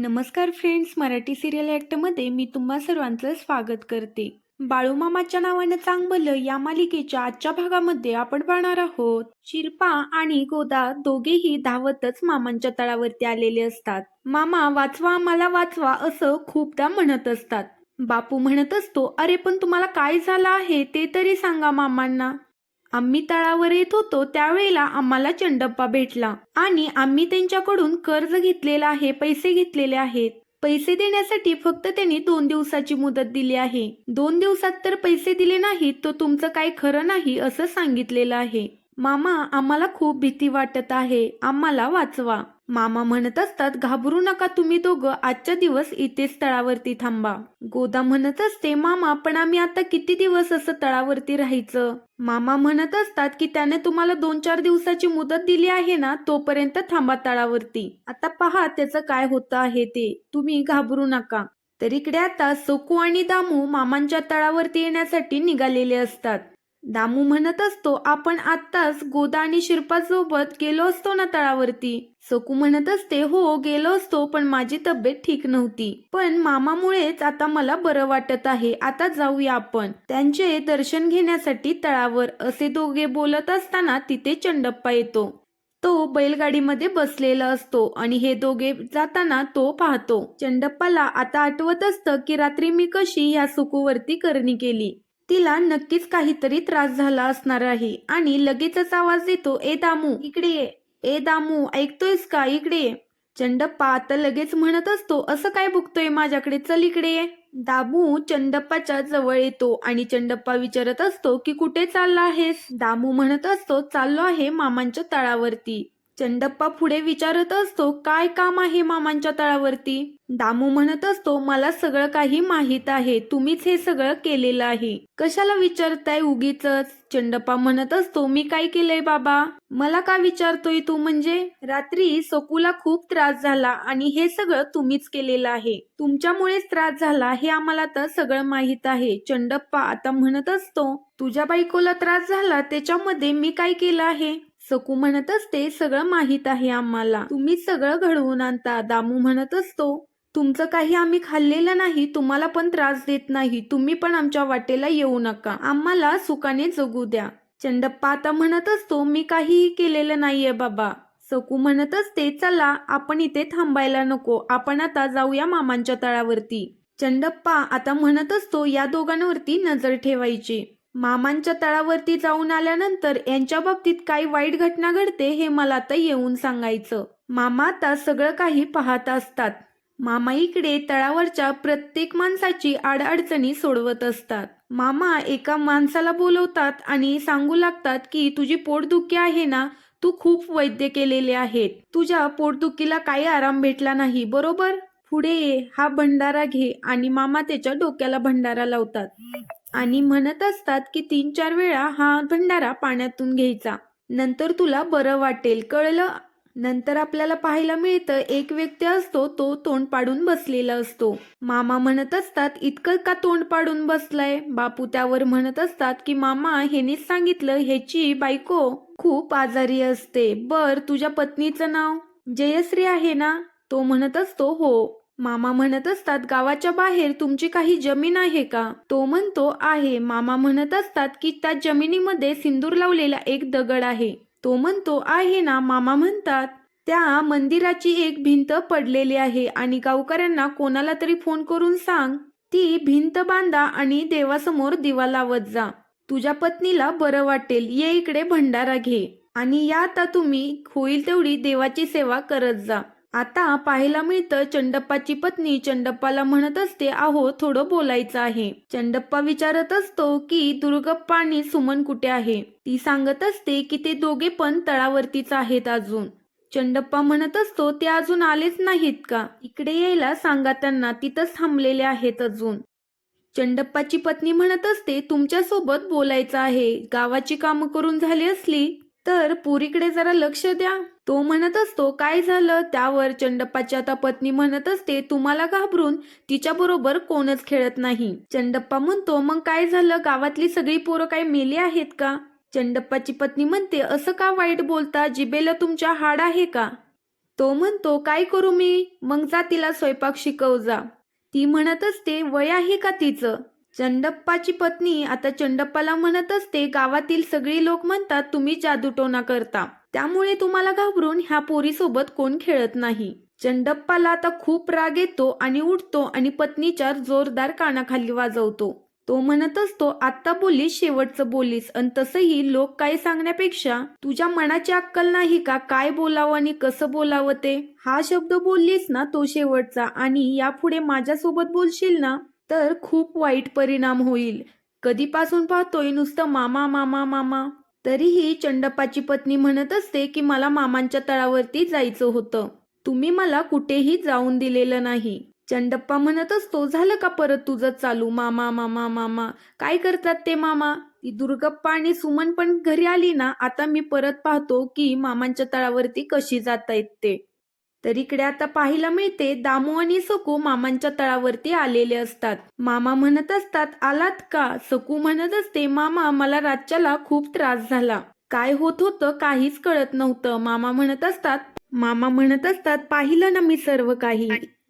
नमस्कार friends Marathi serial ॲक्टमध्ये मी तुम्हा सर्वांचं स्वागत करते. बाळूमामाच्या नावानं चांगलं या मालिकेच्या आजच्या भागामध्ये आपण पाहणार आहोत. शिरपा आणि गोदा दोघेही धावतच मामांच्या तळावरती आलेले असतात. मामा वाचवा आम्हाला वाचवा असं खूपदा म्हणत असतात. बापू म्हणत असतो अरे पण तुम्हाला काय झालं आहे? ते तरी सांगा मामांना. आम्ही तळावर येत होतो त्यावेळेला आम्हाला चंडप्पा भेटला आणि आम्ही त्यांच्याकडून कर्ज घेतलेलं आहे पैसे घेतलेले आहेत. पैसे देण्यासाठी फक्त त्यांनी दोन दिवसाची मुदत दिली आहे. दोन दिवसात तर पैसे दिले नाहीत तर तुमचं काही खरं नाही असं सांगितलेलं आहे. मामा आम्हाला खूप भीती वाटत आहे. आम्हाला वाचवा. मामा म्हणत असतात घाबरू नका तुम्ही दोघं आजच्या दिवस इथेच तळावरती थांबा. गोदा म्हणत असते मामा पण आम्ही आता किती दिवस असं तळावरती राहायचं? मामा म्हणत असतात की त्याने तुम्हाला दोन चार दिवसाची मुदत दिली आहे ना तोपर्यंत थांबा तळावरती. आता पहा त्याचं काय होतं आहे ते. तुम्ही घाबरू नका. तर इकडे आता सोकू आणि दामू मामांच्या तळावरती येण्यासाठी निघालेले असतात. दामू म्हणत असतो आपण आत्ताच गोदा आणि शिरपासोबत गेलो असतो ना तळावरती. सकू म्हणत असते हो गेलो असतो पण माझी तब्येत ठीक नव्हती. पण मामामुळेच आता मला बरं वाटत आहे आता जाऊया आपण. त्यांचे दर्शन घेण्यासाठी तळावर असे दोघे बोलत असताना तिथे चंडप्पा येतो. तो बैलगाडीमध्ये बसलेला असतो आणि हे दोघे जाताना तो पाहतो. चंडप्पाला आता आठवत असतं की रात्री मी कशी ह्या सुकूवरती करणी केली. तिला नक्कीच काहीतरी त्रास झाला असणार आहे. आणि लगेचच आवाज देतो ए दामू इकडे ये. ए दामू ऐकतोयस का? इकडे ये. चंडप्पा आता लगेच म्हणत असतो असं काय बघतोय माझ्याकडे? चल इकडे ये. दामू चंडप्पाच्या जवळ येतो आणि चंडप्पा विचारत असतो की कुठे चालला आहेस? दामू म्हणत असतो चाललो आहे मामांच्या तळावरती. चंडप्पा पुढे विचारत असतो काय काम आहे मामांच्या तळावरती? दामू म्हणत असतो मला सगळं काही माहीत आहे तुम्हीच हे सगळं केलेलं आहे. कशाला विचारताय उगीच चंडप्पा म्हणत असतो मी काय केलंय बाबा? मला का विचारतोय तू म्हणजे? रात्री सकूला खूप त्रास झाला आणि हे सगळं तुम्हीच केलेलं आहे. तुमच्यामुळेच त्रास झाला हे आम्हाला तर सगळं माहीत आहे. चंडप्पा आता म्हणत असतो तुझ्या बायकोला त्रास झाला त्याच्यामध्ये मी काय केलं आहे? सकू म्हणत असते सगळं माहीत आहे आम्हाला. तुम्ही सगळं घडवून आणता दामू म्हणत असतो. तुमचं काही आम्ही खाल्लेलं नाही तुम्हाला पण त्रास देत नाही. तुम्ही पण आमच्या वाटेला येऊ नका. आम्हाला सुखाने जगू द्या. चंडप्पा आता म्हणत असतो मी काहीही केलेलं नाहीये बाबा. सकू म्हणत असते चला आपण इथे थांबायला नको. आपण आता जाऊया मामांच्या तळावरती. चंडप्पा आता म्हणत असतो या दोघांवरती नजर ठेवायची. मामांच्या तळावरती जाऊन आल्यानंतर यांच्या बाबतीत काही वाईट घटना घडते हे मला तर येऊन सांगायचं. मामा आता सगळं काही पाहत असतात. मामा इकडे तळावरच्या प्रत्येक माणसाची आडअडचणी सोडवत असतात. मामा एका माणसाला बोलवतात आणि सांगू लागतात की तुझी पोटदुखी आहे ना? तू खूप वैद्य केलेले आहेत. तुझ्या पोटदुखीला काही आराम भेटला नाही बरोबर? पुढे ये हा भंडारा घे. आणि मामा त्याच्या डोक्याला भंडारा लावतात. आणि म्हणत असतात की तीन चार वेळा हा भंडारा पाण्यातून घ्यायचा. नंतर तुला बरं वाटेल कळलं? नंतर आपल्याला पाहायला मिळतं एक व्यक्ती असतो तो तोंड पाडून बसलेला असतो. मामा म्हणत असतात इतकं का तोंड पाडून बसलाय? बापू त्यावर म्हणत असतात की मामा हेनेच सांगितलं ह्याची बायको खूप आजारी असते. बर तुझ्या पत्नीचं नाव जयश्री आहे ना? तो म्हणत असतो हो. मामा म्हणत असतात गावाच्या बाहेर तुमची काही जमीन आहे का? तो म्हणतो आहे. मामा म्हणत असतात की त्या जमिनीमध्ये सिंदूर लावलेला एक दगड आहे. तो म्हणतो आहे ना. मामा म्हणतात त्या मंदिराची एक भिंत पडलेली आहे आणि गावकऱ्यांना कोणाला तरी फोन करून सांग. ती भिंत बांधा आणि देवासमोर दिवा लावत जा. तुझ्या पत्नीला बरं वाटेल. ये इकडे भंडारा घे. आणि या आता तुम्ही होईल तेवढी देवाची सेवा करत जा. आता पाहायला मिळतं चंडप्पाची पत्नी चंडप्पाला म्हणत असते आहो थोडं बोलायचं आहे. चंडप्पा विचारत असतो की दुर्गप्पा आणि सुमन कुठे आहे? ती सांगत असते की ते दोघे पण तळावरतीच आहेत अजून. चंडप्पा म्हणत असतो ते अजून आलेच नाहीत का? इकडे यायला सांगा त्यांना तिथंच थांबलेले आहेत अजून. चंडप्पाची पत्नी म्हणत असते तुमच्यासोबत बोलायचं आहे. गावाची कामं करून झाली असली तर पुरीकडे जरा लक्ष द्या. तो म्हणत असतो काय झालं? त्यावर चंडप्पाची आता पत्नी म्हणत असते तुम्हाला घाबरून तिच्या बरोबर कोणच खेळत नाही. चंडप्पा म्हणतो मग काय झालं? गावातली सगळी पोरं काय मेली आहेत का? चंडप्पाची पत्नी म्हणते असं का वाईट बोलता? जिबेला तुमच्या हाड आहे का? तो म्हणतो काय करू मी? मग जा तिला स्वयंपाक शिकव जा. ती म्हणत असते वय आहे का तिचं? चंडप्पाची पत्नी आता चंडप्पाला म्हणत असते गावातील सगळी लोक म्हणतात तुम्ही जादूटोना करता. त्यामुळे तुम्हाला घाबरून ह्या पोरीसोबत कोण खेळत नाही. चंडप्पाला आता खूप राग येतो आणि उठतो आणि पत्नीच्या जोरदार कानाखाली वाजवतो. तो म्हणत असतो आत्ता बोलीस शेवटचं बोलीस. आणि तसंही लोक काय सांगण्यापेक्षा तुझ्या मनाची अक्कल नाही का? काय बोलावं आणि कसं बोलावं ते? हा शब्द बोललीस ना तो शेवटचा. आणि यापुढे माझ्यासोबत बोलशील ना तर खूप वाईट परिणाम होईल. कधीपासून पाहतोय नुसतं मामा मामा मामा? तरीही चंडप्पाची पत्नी म्हणत असते की मला मामांच्या तळावरती जायचं होतं. तुम्ही मला कुठेही जाऊन दिलेलं नाही. चंडप्पा म्हणत असतो झालं का परत तुझं चालू? मामा मामा मामा. काय करतात ते मामा? ती दुर्गप्पा आणि सुमन पण घरी आली ना आता मी परत पाहतो की मामांच्या तळावरती कशी जाता येत ते. तर इकडे आता पाहायला मिळते दामू आणि सकू मामांच्या तळावरती आलेले असतात. मामा म्हणत असतात आलात का? सकू म्हणत असते मामा मला रातच्याला खूप त्रास झाला. काय होत होतं काहीच कळत नव्हतं. मामा म्हणत असतात मामा म्हणत असतात पाहिलं ना मी सर्व काही.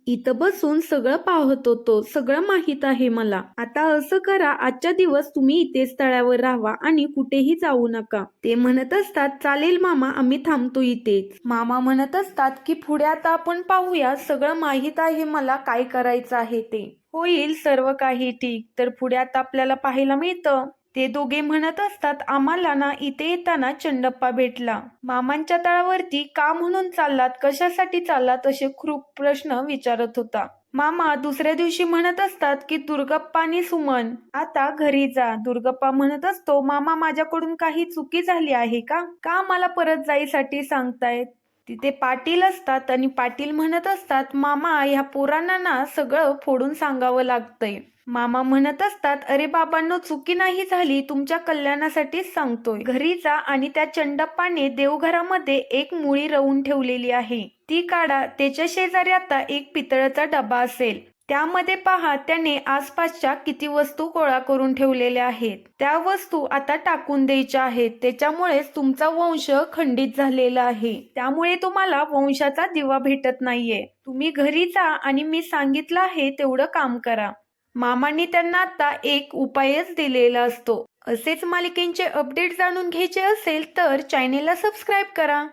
इथं बसून सगळं पाहत होतो. सगळं माहीत आहे मला. आता असं करा आजच्या दिवस तुम्ही इथेच तळ्यावर राहा आणि कुठेही जाऊ नका. ते म्हणत असतात चालेल मामा आम्ही थांबतो इथेच. मामा म्हणत असतात की पुढे आता आपण पाहूया सगळं माहीत आहे मला काय करायचं आहे ते. होईल सर्व काही ठीक तर पुढे आता आपल्याला पाहायला मिळतं. ते दोघे म्हणत असतात आम्हाला ना इथे येताना चंडप्पा भेटला. मामांच्या तळावरती का म्हणून चाललात? कशासाठी चाललात? असे खूप प्रश्न विचारत होता. मामा दुसऱ्या दिवशी म्हणत असतात की दुर्गप्पा आणि सुमन आता घरी जा. दुर्गप्पा म्हणत असतो मामा माझ्याकडून काही चुकी झाली आहे का? का मला परत जायसाठी सांगतायत? तिथे पाटील असतात आणि पाटील म्हणत असतात मामा ह्या पोरांना ना सगळं फोडून सांगावं लागतंय. मामा म्हणत असतात अरे बाबांनो चुकी नाही झाली तुमच्या कल्याणासाठीच सांगतोय. घरीचा आणि त्या चंडप्पाने देवघरामध्ये एक मुळी रवून ठेवलेली आहे. ती काढा त्याच्या शेजारी आता एक पितळाचा डबा असेल. त्यामध्ये पहा त्याने आसपासच्या किती वस्तू गोळा करून ठेवलेल्या आहेत. त्या वस्तू आता टाकून द्यायच्या आहेत. त्याच्यामुळेच तुमचा वंश खंडित झालेला आहे. त्यामुळे तुम्हाला वंशाचा दिवा भेटत नाहीये. तुम्ही घरी जा आणि मी सांगितलं आहे तेवढं काम करा. मामांनी त्यांना आता एक उपायच दिलेला असतो. असेच मालिकेंचे अपडेट जाणून घ्यायचे असेल तर चॅनेलला सबस्क्राईब करा.